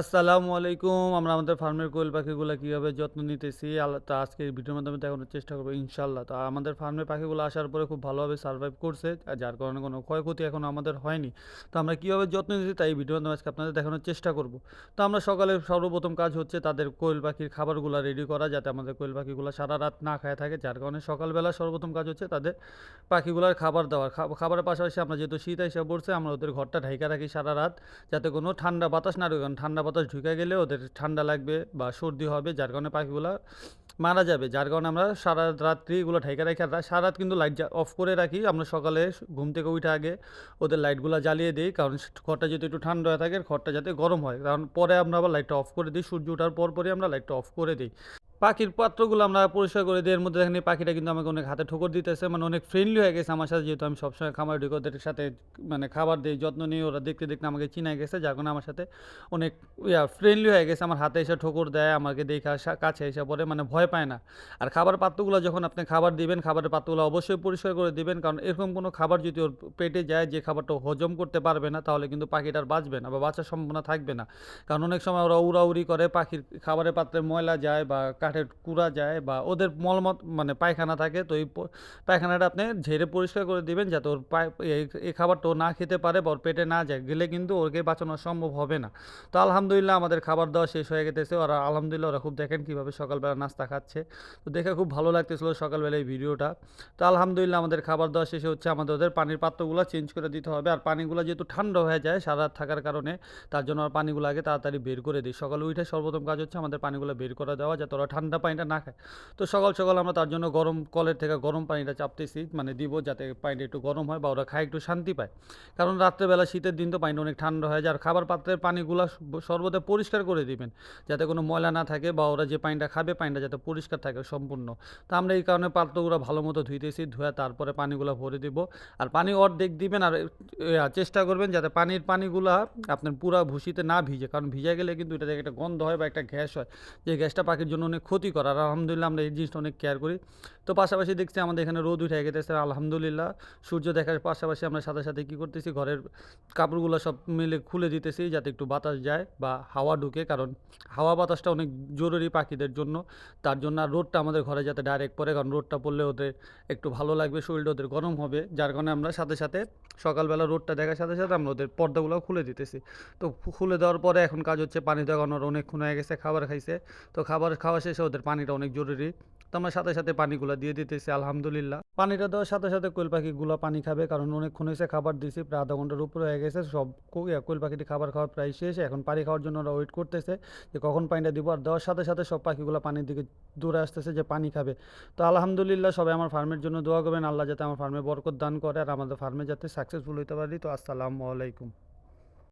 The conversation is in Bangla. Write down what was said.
আসসালামু আলাইকুম। আমরা আমাদের ফার্মের কোয়েল পাখিগুলা কীভাবে যত্ন নিতেছি তা আজকে এই ভিডিওর মাধ্যমে দেখানোর চেষ্টা করব ইনশাল্লাহ তো আমাদের ফার্মের পাখিগুলো আসার পরে খুব ভালোভাবে সার্ভাইভ করছে। যার কারণে কোনো ক্ষয়ক্ষতি এখনও আমাদের হয়নি। তো আমরা কীভাবে যত্ন নিতেছি তাই ভিডিওর মাধ্যমে আজকে আপনাদের দেখানোর চেষ্টা করব। তো আমরা সকালে সর্বপ্রথম কাজ হচ্ছে তাদের কোয়েল পাখির খাবারগুলো রেডি করা, যাতে আমাদের কোয়েল পাখিগুলা সারারাত না খায় থাকে। যার কারণে সকালবেলা সর্বপ্রথম কাজ হচ্ছে তাদের পাখিগুলার খাবার দেওয়ার খাবারের পাশাপাশি আমরা যেহেতু শীত আইসা পড়ছে, আমরা ওদের ঘরটা ঢাইকা রাখি সারারাত যাতে কোনো ঠান্ডা বাতাস না ঢোকে। ঠান্ডা বাতাস ঢুকে গেলে ওদের ঠান্ডা লাগবে বা সর্দি হবে, যার কারণে পাখিগুলো মারা যাবে। যার কারণে আমরা সারা রাত্রি এগুলো ঢেকে রাখি আর সারা রাত কিন্তু লাইট অফ করে রাখি। আমরা সকালে ঘুম থেকে উঠে আগে ওদের লাইটগুলো জ্বালিয়ে দিই, কারণ ঘরটা যদি একটু ঠান্ডা হয়ে থাকে, ঘরটা যাতে গরম হয়। কারণ পরে আমরা আবার লাইটটা অফ করে দিই। সূর্য ওঠার পরপরই আমরা লাইটটা অফ করে দেই। পাখির পাত্রগুলো আমরা পরিষ্কার করে দিই। এর মধ্যে দেখেন পাখিটা কিন্তু আমাকে অনেক হাতে ঠোকর দিতেছে। মানে অনেক ফ্রেন্ডলি হয়ে গেছে আমার সাথে যেহেতু আমি সবসময় খামারে ওদের সাথে মানে খাবার দিই যত্ন নিই। ওরা দেখতে, দেখতে আমাকে চিনায় গেছে। যার কারণে আমার সাথে অনেক ইয়া ফ্রেন্ডলি হয়ে গেছে। আমার হাতে এসে ঠোকর দেয়, আমাকে দেইখা সা কাছে এসে পরে মানে ভয় পায় না। আর খাবার পাত্রগুলো যখন আপনি খাবার দিবেন, খাবারের পাত্রগুলো অবশ্যই পরিষ্কার করে দিবেন। কারণ এরকম কোনো খাবার যদি ওর পেটে যায় যে খাবারটা হজম করতে পারবে না তাহলে কিন্তু পাখিটা আর বাঁচবে না বা বাঁচার সম্ভাবনা থাকবে না। কারণ অনেক সময় ওরা উড়াউড়ি করে পাখির খাবারের পাত্রে ময়লা যায় বা কাঠের কুড়া যায় বা ওদের মলমত মানে পায়খানা থাকে। তো এই পায়খানাটা আপনি ঝেড়ে পরিষ্কার করে দিবেন যাতে ওর পায়, এই খাবারটা ও না খেতে পারে বা ওর পেটে না যায়। গেলে কিন্তু ওকে বাঁচানো সম্ভব হবে না। তো আলহামদুলিল্লাহ আমাদের খাবার দেওয়া শেষ হয়ে গেতেছে। ওরা আলহামদুলিল্লাহ ওরা খুব দেখেন কীভাবে সকালবেলা নাস্তা খাচ্ছে। তো দেখে খুব ভালো লাগতেছিল সকালবেলা এই ভিডিওটা। তো আলহামদুলিল্লাহ আমাদের খাবার দেওয়া শেষে হচ্ছে আমাদের ওদের পানির পাত্রগুলো চেঞ্জ করে দিতে হবে। আর পানিগুলো যেহেতু ঠান্ডা হয়ে যায় সারারাত থাকার কারণে, তার জন্য আমরা পানিগুলো আগে তাড়াতাড়ি বের করে দিই। সকালে উঠে সর্বপ্রথম কাজ হচ্ছে আমাদের পানিগুলো বের করে দেওয়া যাতে ওরা ঠান্ডা পানিটা না খায়। তো সকাল, সকাল আমরা তার জন্য গরম কলের থেকে গরম পানিটা চাপতেছি। মানে দিব যাতে পানিটা একটু গরম হয় বা ওরা খায় একটু শান্তি পায়। কারণ রাত্রেবেলা শীতের দিন তো পানিটা অনেক ঠান্ডা হয়ে যায়। আর খাবার পাত্রের পানিগুলো সর্বদা পরিষ্কার করে দিবেন। যাতে কোনো ময়লা না থাকে বা ওরা যে পানিটা খাবে পানিটা যাতে পরিষ্কার থাকে সম্পূর্ণ। তো আমরা এই কারণে পাত্রগুলো ভালো মতো ধুইতেছি। ধুয়ে তারপরে পানিগুলো ভরে দিব। আর পানি অর্ধেক দিবেন আর চেষ্টা করবেন যাতে পানির পানিগুলা আপনার পুরা ভুসিতে না ভিজে। কারণ ভিজে গেলে কিন্তু এটা একটা গন্ধ হয় বা একটা গ্যাস হয়। যে গ্যাসটা পাখির জন্য অনেক ক্ষতিকর। করার আলহামদুলিল্লাহ আমরা এই জিনিসটা অনেক কেয়ার করি। তো পাশাপাশি দেখছি আমাদের এখানে রোদ উইঠা গেতেছে আলহামদুলিল্লাহ। সূর্য দেখার পাশাপাশি আমরা সাথে, সাথে কী করতেছি ঘরের কাপড়গুলো সব মিলে খুলে দিতেছি যাতে একটু বাতাস যায় বা হাওয়া ঢুকে। কারণ হাওয়া বাতাসটা অনেক জরুরি পাখিদের জন্য। তার জন্য আর রোদটা আমাদের ঘরে যাতে ডাইরেক্ট পড়ে। কারণ রোদটা পড়লে ওদের একটু ভালো লাগবে, শরীরটা ওদের গরম হবে। যার কারণে আমরা সাথে, সাথে সকালবেলা রোদটা দেখার সাথে, সাথে আমরা ওদের পর্দাগুলাও খুলে দিতেছি। তো খুলে দেওয়ার পরে এখন কাজ হচ্ছে পানি দেওয়ানো ওরা অনেকক্ষণ হয়ে গেছে খাবার খাইছে। তো খাবার খাওয়া শেষে ওদের পানিটা অনেক জরুরি। তো আমরা সাথে, সাথে পানিগুলো দিয়ে দিতেছি আলহামদুলিল্লাহ। পানিটা দেওয়ার সাথে, সাথে কোয়েল পাখিগুলো পানি খাবে। কারণ অনেকক্ষণ হইছে খাবার দিছি। প্রায় ০.৫ ঘণ্টার উপরে হয়ে গেছে। সব কোয়েল পাখিটি খাবার খাওয়ার প্রায় শেষ। এখন পানি খাওয়ার জন্য ওরা ওয়েট করতেছে যে কখন পানিটা দিব। আর দেওয়ার সাথে, সাথে সব পাখিগুলো পানির দিকে দূরে আসতেছে যে পানি খাবে। তো আলহামদুলিল্লাহ সবাই আমার ফার্মের জন্য দোয়া করবেন। আল্লাহ যাতে আমার ফার্মে বরকত দান করে আর আমাদের ফার্মে যাতে সাকসেসফুল হইতে পারি। তো আসসালামু আলাইকুম।